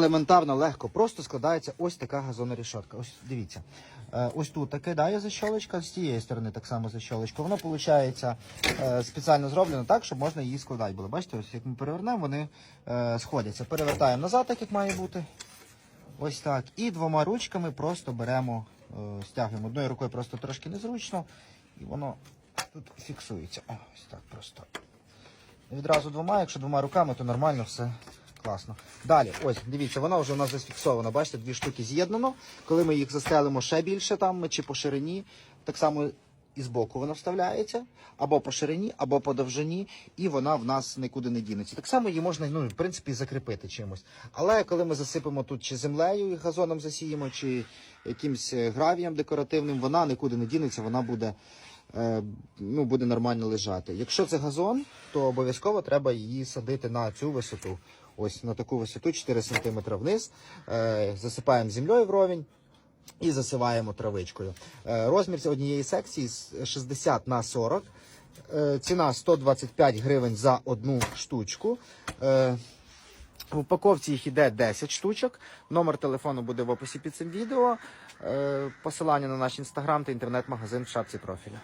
Елементарно, легко, просто складається ось така газонорішотка. Ось дивіться. Е, Ось тут таке дає защолочка, з цієї сторони так само защолочка. Воно виходить спеціально зроблено так, щоб можна її складати було. Бачите, ось як ми перевернемо, вони е, сходяться. Перевертаємо назад, так як має бути. Ось так. І двома ручками просто беремо, е, стягуємо. Одною рукою просто трошки незручно, і воно тут фіксується. Ось так просто. Відразу двома, якщо двома руками, то нормально все класно. Далі, ось, дивіться, вона вже у нас зафіксована. Бачите, дві штуки з'єднано. Коли ми їх застелимо ще більше там, чи по ширині, так само і збоку вона вставляється, або по ширині, або по довжині, і вона в нас нікуди не дінеться. Так само її можна, ну, в принципі, закріпити чимось. Але коли ми засипемо тут чи землею і газоном засіємо, чи якимсь е, гравієм декоративним, вона нікуди не дінеться, вона буде е, ну, буде нормально лежати. Якщо це газон, то обов'язково треба її садити на цю висоту. Ось на таку висоту 4 см вниз. Е, засипаємо землею вровень і засиваємо травичкою. Е, розмір однієї секції з 60 на 40. Е, ціна 125 гривень за одну штучку. В упаковці їх іде 10 штучок. Номер телефону буде в описі під цим відео. Посилання на наш інстаграм та інтернет-магазин в шапці профіля.